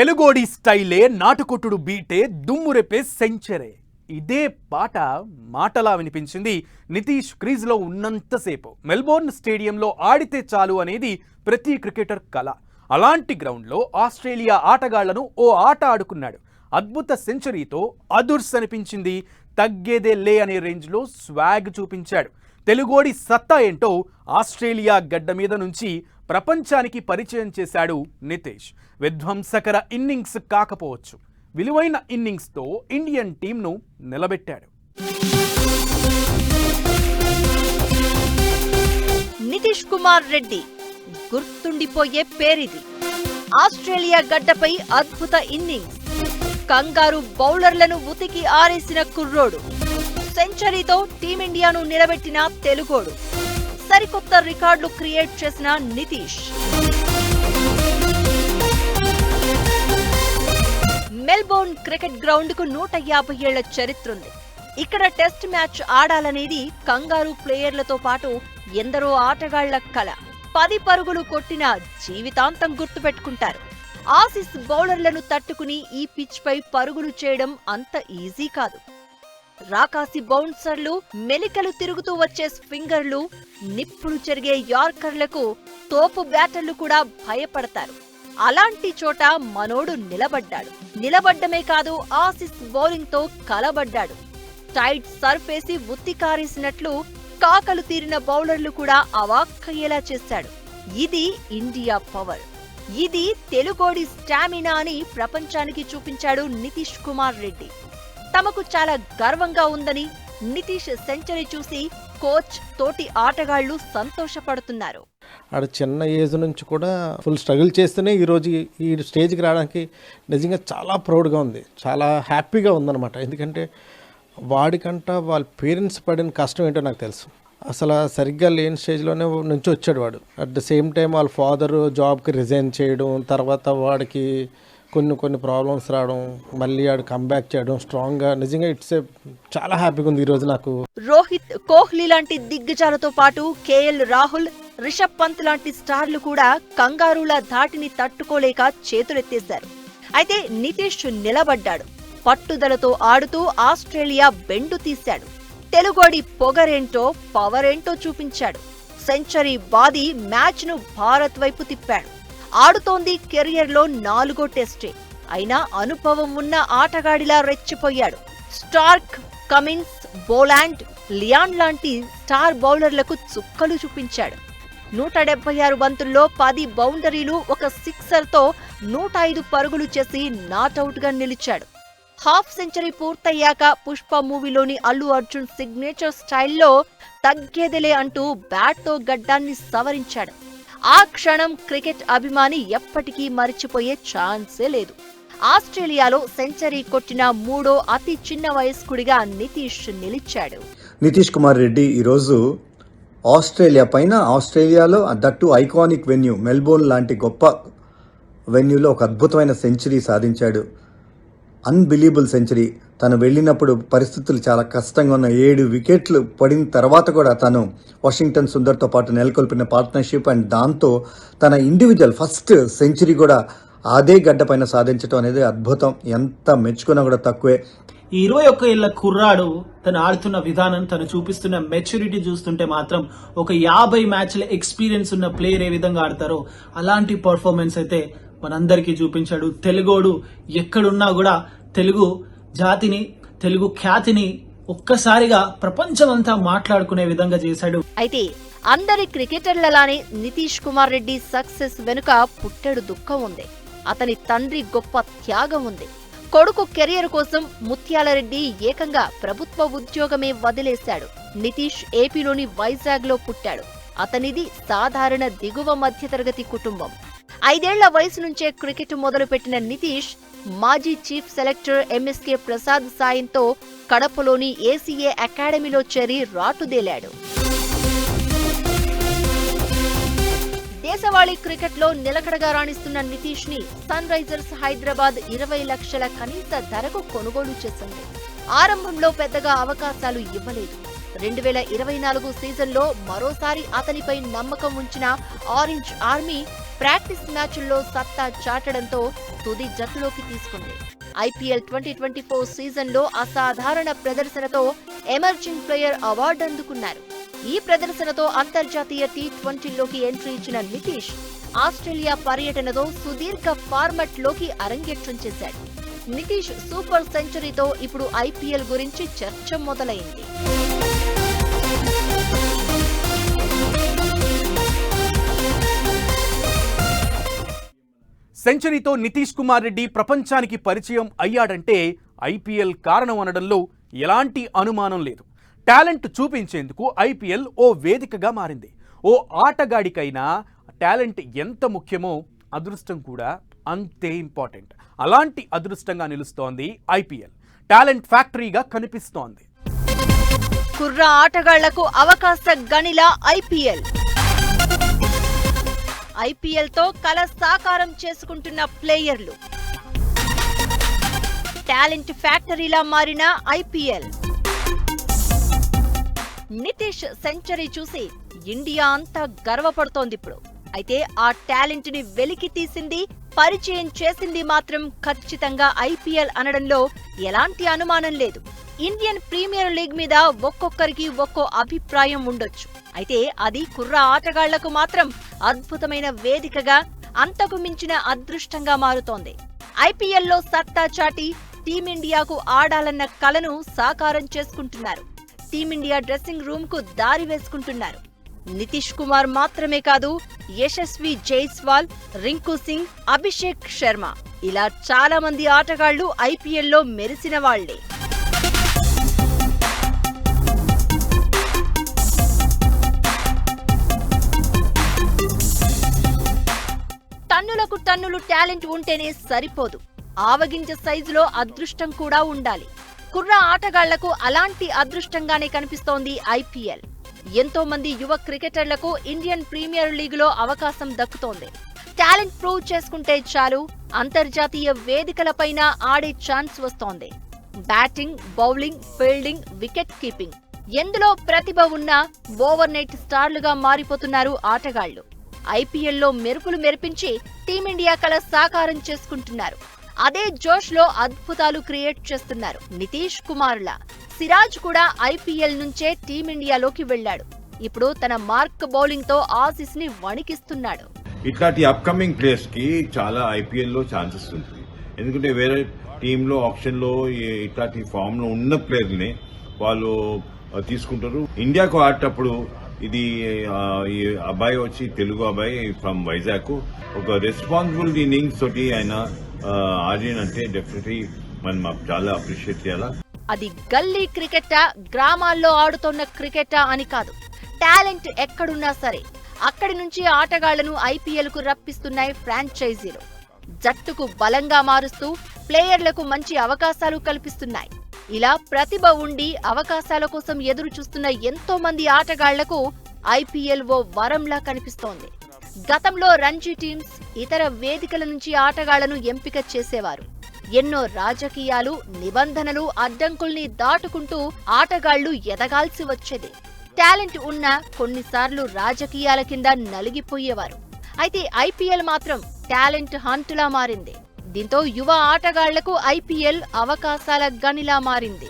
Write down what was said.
తెలుగోడి స్టైలే నాటుకొట్టుడు బీటే దుమ్మురెపే సెంచరే. ఇదే పాట మాటలా వినిపించింది నితీష్ క్రీజ్లో ఉన్నంతసేపు. మెల్బోర్న్ స్టేడియంలో ఆడితే చాలు అనేది ప్రతి క్రికెటర్ కల. అలాంటి గ్రౌండ్లో ఆస్ట్రేలియా ఆటగాళ్ళను ఓ ఆట ఆడుకున్నాడు. అద్భుత సెంచరీతో అదుర్స్ అనిపించింది. తగ్గేదే లే అనే రేంజ్లో స్వాగ్ చూపించాడు. తెలుగోడి సత్తా ఏంటో ఆస్ట్రేలియా గడ్డ మీద నుంచి ప్రపంచానికి పరిచయం చేశాడు నితేష్. విధ్వంసకర ఇన్నింగ్స్ కాకపోవచ్చు. విలువైన ఇన్నింగ్స్తో ఇండియన్ టీంను నిలబెట్టాడు. నితీష్ కుమార్ రెడ్డి గుర్తుండిపోయే పేరిది. ఆస్ట్రేలియా గడ్డపై అద్భుత ఇన్నింగ్స్. కంగారు బౌలర్లను ఉతికి ఆరేసిన కుర్రోడు. సెంచరీతో టీమిండియాను నిలబెట్టిన తెలుగోడు. సరికొత్త రికార్డులు క్రియేట్ చేసిన నితీష్. మెల్బోర్న్ క్రికెట్ గ్రౌండ్కు నూట యాభై ఏళ్ళ చరిత్ర ఉంది ఇక్కడ టెస్ట్ మ్యాచ్ ఆడాలనేది కంగారు ప్లేయర్లతో పాటు ఎందరో ఆటగాళ్ళ కల. పది పరుగులు కొట్టిన జీవితాంతం గుర్తుపెట్టుకుంటారు. ఆసిస్ బౌలర్లను తట్టుకుని ఈ పిచ్ పై పరుగులు చేయడం అంత ఈజీ కాదు. రాకాసి బౌన్సర్లు మెలికలు తిరుగుతూ వచ్చే స్వింగర్లు నిప్పులు చెరిగే యార్కర్లకు తోపు బ్యాటర్లు కూడా భయపడతారు. అలాంటి చోట మనోడు నిలబడ్డాడు. నిలబడ్డమే కాదు ఆసిస్ బౌలింగ్తో కలబడ్డాడు. టైట్ సర్ఫేసి ఉత్తికారేసినట్లు కాకలు తీరిన బౌలర్లు కూడా అవాక్కయ్యేలా చేశాడు. ఇది ఇండియా పవర్. ఇది తెలుగోడి స్టామినా అని ప్రపంచానికి చూపించాడు నితీష్ కుమార్ రెడ్డి. తమకు చాలా గర్వంగా ఉందని నితీష్ సెంచరీ చూసి కోచ్ తోటి ఆటగాళ్ళు సంతోషపడుతున్నారు. ఆడ చిన్న ఏజ్ నుంచి కూడా ఫుల్ స్ట్రగుల్ చేస్తూనే ఈరోజు ఈ- స్టేజ్కి రావడానికి నిజంగా చాలా ప్రౌడ్గా ఉంది. చాలా హ్యాపీగా ఉందన్నమాట. ఎందుకంటే వాడికంట వాళ్ళ పేరెంట్స్ పడిన కష్టం ఏంటో నాకు తెలుసు. అసలు సరిగ్గా లేని స్టేజ్లోనే నుంచి వచ్చాడు వాడు. అట్ ద సేమ్ టైం వాళ్ళ ఫాదరు జాబ్కి రిజైన్ చేయడం తర్వాత వాడికి కొన్ని కొన్ని ప్రాబ్లమ్స్ రావడం మళ్ళీ ఆడు కంబ్యాక్ చేయడం స్ట్రాంగ్గా నిజంగా ఇట్స్ చాలా హ్యాపీగా ఉంది ఈరోజు నాకు. రోహిత్ కోహ్లీ లాంటి దిగ్గజాలతో పాటు కేఎల్ రాహుల్ రిషబ్ పంత్ లాంటి స్టార్లు కూడా కంగారుల ధాటిని తట్టుకోలేక చేతులెత్తేశారు. అయితే నితీష్ నిలబడ్డాడు. పట్టుదలతో ఆడుతూ ఆస్ట్రేలియా బెండు తీశాడు. తెలుగోడి పొగరేంటో పవరేంటో చూపించాడు. సెంచరీ బాది మ్యాచ్ను భారత్ వైపు తిప్పాడు. ఆడుతోంది కెరియర్లో నాలుగో టెస్టే. అయినా అనుభవం ఉన్న ఆటగాడిలా రెచ్చిపోయాడు. స్టార్క్ కమిన్స్ బోలాండ్ లియాన్ లాంటి స్టార్ బౌలర్లకు చుక్కలు చూపించాడు. నూట డెబ్బై ఆరు బంతుల్లో పది బౌండరీలు ఒక సిక్సర్తో నూట ఐదు పరుగులు చేసి నాటౌట్గా నిలిచాడు. హాఫ్ సెంచరీ పూర్తయ్యాక పుష్ప మూవీలోని అల్లు అర్జున్ సిగ్నేచర్ స్టైల్లో తగ్గేదిలే అంటూ బ్యాట్తో గడ్డాన్ని సవరించాడు. ఆ క్షణం క్రికెట్ అభిమాని ఎప్పటికీ మరిచిపోయే ఛాన్సే లేదు. ఆస్ట్రేలియాలో సెంచరీ కొట్టిన మూడో అతి చిన్న వయస్కుడిగా నితీష్ నిలిచాడు. నితీష్ కుమార్ రెడ్డి ఈరోజు ఆస్ట్రేలియా పైన ఆస్ట్రేలియాలో దట్టు ఐకానిక్ వెన్యూ మెల్బోర్న్ లాంటి గొప్ప వెన్యూలో ఒక అద్భుతమైన సెంచరీ సాధించాడు. Unbelievable century. తను వెళ్ళినప్పుడు పరిస్థితులు చాలా కష్టంగా ఉన్న ఏడు వికెట్లు పడిన తర్వాత కూడా తను వాషింగ్టన్ సుందర్తో పాటు నెలకొల్పిన పార్ట్నర్షిప్ అండ్ దాంతో తన ఇండివిజువల్ ఫస్ట్ సెంచరీ కూడా అదే గడ్డ పైన సాధించడం అనేది అద్భుతం. ఎంత మెచ్చుకున్నా కూడా తక్కువే. ఈ ఇరవై ఒక్క ఏళ్ళ కుర్రాడు తను ఆడుతున్న విధానం తను చూపిస్తున్న మెచ్యూరిటీ చూస్తుంటే మాత్రం ఒక యాభై మ్యాచ్ల ఎక్స్పీరియన్స్ ఉన్న ప్లేయర్ ఏ విధంగా ఆడతారో అలాంటి పర్ఫార్మెన్స్ అయితే మనందరికీ చూపించాడు. తెలుగోడు ఎక్కడున్నా కూడా తెలుగు జాతిని తెలుగు ఖ్యాతిని ఒక్కసారిగా ప్రపంచమంతా మాట్లాడుకునే విధంగా చేశాడు. అయితే అందరి క్రికెటర్లలానే నితీష్ కుమార్ రెడ్డి సక్సెస్ వెనుక పుట్టెడు దుఃఖం ఉంది. అతని తండ్రి గొప్ప త్యాగం ఉంది. కొడుకు కెరియర్ కోసం ముత్యాలరెడ్డి ఏకంగా ప్రభుత్వ ఉద్యోగమే వదిలేశాడు. నితీష్ ఏపీలోని వైజాగ్లో పుట్టాడు. అతనిది సాధారణ దిగువ మధ్యతరగతి కుటుంబం. ఐదేళ్ళ వయసు నుంచే క్రికెట్ మొదలుపెట్టిన నితీష్ మాజీ చీఫ్ సెలెక్టర్ ఎంఎస్కే ప్రసాద్ సాయంతో కడపలోని ఏసీఏ అకాడమీలో చేరి రాటుదేలాడు దేశవాళీ క్రికెట్లో నిలకడగా రాణిస్తున్న నితీష్ని సన్ రైజర్స్ హైదరాబాద్ ఇరవై లక్షల కనీస ధరకు కొనుగోలు చేసింది. ఆరంభంలో పెద్దగా అవకాశాలు ఇవ్వలేదు. రెండు వేల ఇరవై నాలుగు సీజన్లో మరోసారి అతనిపై నమ్మకం ఉంచిన ఆరెంజ్ ఆర్మీ ప్రాక్టీస్ మ్యాచ్ల్లో సత్తా చాటడంతో తుది జట్టులోకి తీసుకుంది. ఐపీఎల్ ట్వంటీ ట్వంటీ ఫోర్ సీజన్లో అసాధారణ ప్రదర్శనతో ఎమర్జింగ్ ప్లేయర్ అవార్డు అందుకున్నారు. ఈ ప్రదర్శనతో అంతర్జాతీయ టీ ట్వంటీలోకి ఎంట్రీ ఇచ్చిన నితీష్ ఆస్ట్రేలియా పర్యటనతో సుదీర్ఘ ఫార్మట్లోకి అరంగేట్రం చేశాడు. నితీష్ సూపర్ సెంచరీతో ఇప్పుడు ఐపీఎల్ గురించి చర్చ మొదలైంది. సెంచరీతో నితీష్ కుమార్ రెడ్డి ప్రపంచానికి పరిచయం అయ్యాడంటే ఐపీఎల్ కారణం అనడంలో ఎలాంటి అనుమానం లేదు. టాలెంట్ చూపించేందుకు ఐపీఎల్ ఓ వేదికగా మారింది. ఓ ఆటగాడికైనా టాలెంట్ ఎంత ముఖ్యమో అదృష్టం కూడా అంతే ఇంపార్టెంట్. అలాంటి అదృష్టంగా నిలుస్తోంది ఐపీఎల్ టాలెంట్ ఫ్యాక్టరీగా కనిపిస్తోంది. కుర్ర ఆటగాళ్ళకు అవకాశ గనిలా ఐపీఎల్ ఐపీఎల్తో కల సాకారం చేసుకుంటున్న ప్లేయర్లు. టాలెంట్ ఫ్యాక్టరీలా మారిన ఐపీఎల్. నితీష్ సెంచరీ చూసి ఇండియా అంతా గర్వపడుతోంది ఇప్పుడు. అయితే ఆ టాలెంట్ని వెలికి తీసింది పరిచయం చేసింది మాత్రం ఖచ్చితంగా ఐపీఎల్ అనడంలో ఎలాంటి అనుమానం లేదు. ఇండియన్ ప్రీమియర్ లీగ్ మీద ఒక్కొక్కరికి ఒక్కో అభిప్రాయం ఉండొచ్చు. అయితే అది కుర్ర ఆటగాళ్ళకు మాత్రం అద్భుతమైన వేదికగా అంతకు మించిన అదృష్టంగా మారుతోంది. ఐపీఎల్లో సత్తా చాటి టీమిండియాకు ఆడాలన్న కలను సాకారం చేసుకుంటున్నారు. టీమిండియా డ్రెస్సింగ్ రూమ్కు దారి వేసుకుంటున్నారు. నితీష్ కుమార్ మాత్రమే కాదు యశస్వి జైస్వాల్ రింకు సింగ్ అభిషేక్ శర్మ. ఇలా చాలా మంది ఆటగాళ్ళు ఐపీఎల్లో మెరిసిన వాళ్ళే. టన్నులకు టన్నులు టాలెంట్ ఉంటేనే సరిపోదు. ఆవగింజ సైజులో అదృష్టం కూడా ఉండాలి. కుర్ర ఆటగాళ్ళకు అలాంటి అదృష్టంగానే కనిపిస్తోంది ఐపీఎల్ ఎంతో మంది యువ క్రికెటర్లకు ఇండియన్ ప్రీమియర్ లీగ్లో అవకాశం దక్కుతోంది. టాలెంట్ ప్రూవ్ చేసుకుంటే చాలు అంతర్జాతీయ వేదికలపైన ఆడే ఛాన్స్ వస్తోంది. Batting bowling fielding wicket keeping. ఎందులో ప్రతిభ ఉన్నా ఓవర్ నైట్ స్టార్లుగా మారిపోతున్నారు ఆటగాళ్ళు. ఐపీఎల్లో మెరుపులు మెరిపించి టీమిండియా కల సాకారం చేసుకుంటున్నారు. అదే జోష్లో అద్భుతాలు క్రియేట్ చేస్తున్నారు నితీష్ కుమార్ల. సిరాజ్ కూడా ఐపీఎల్ నుంచే టీమిండియాలోకి వెళ్ళాడు. ఇప్పుడు తన మార్క్ బౌలింగ్తో ఆసిస్ని వణికిస్తున్నాడు. ఇట్లాంటి అప్కమింగ్ ప్లేయర్స్కి చాలా ఐపీఎల్లో ఛాన్సెస్ ఉంటుంది. ఎందుకంటే వేరే టీంలో ఆప్షన్లో ఇట్లాంటి ఫామ్లో ఉన్న ప్లేయర్ని వాళ్ళు తీసుకుంటారు. ఇండియాకు ఆడేటప్పుడు ఇది ఈ అబ్బాయి వచ్చి తెలుగు అబ్బాయి ఫ్రమ్ వైజాగ్ ఒక రెస్పాన్సిబుల్ ఇన్నింగ్స్ తోటి ఆయన ఆడినంటే డెఫినెట్లీ మనం చాలా అప్రిషియేట్ చేయాలా? అది గల్లీ క్రికెటా గ్రామాల్లో ఆడుతున్న క్రికెటా అని కాదు. టాలెంట్ ఎక్కడున్నా సరే అక్కడి నుంచి ఆటగాళ్ళను ఐపీఎల్కు రప్పిస్తున్నాయి ఫ్రాంచైజీలు. జట్టుకు బలంగా మారుస్తూ ప్లేయర్లకు మంచి అవకాశాలు కల్పిస్తున్నాయి. ఇలా ప్రతిభ ఉండి అవకాశాల కోసం ఎదురు చూస్తున్న ఎంతో మంది ఆటగాళ్ళకు ఐపీఎల్ ఓ వరంలా కనిపిస్తోంది. గతంలో రంజీ టీమ్స్ ఇతర వేదికల నుంచి ఆటగాళ్ళను ఎంపిక చేసేవారు. ఎన్నో రాజకీయాలు నిబంధనలు అడ్డంకుల్ని దాటుకుంటూ ఆటగాళ్ళు ఎదగాల్సి వచ్చేది. టాలెంట్ ఉన్న కొన్నిసార్లు రాజకీయాల కింద నలిగిపోయేవారు. అయితే ఐపీఎల్ మాత్రం టాలెంట్ హంట్లా మారింది. దీంతో యువ ఆటగాళ్ళకు ఐపీఎల్ అవకాశాల గనిలా మారింది.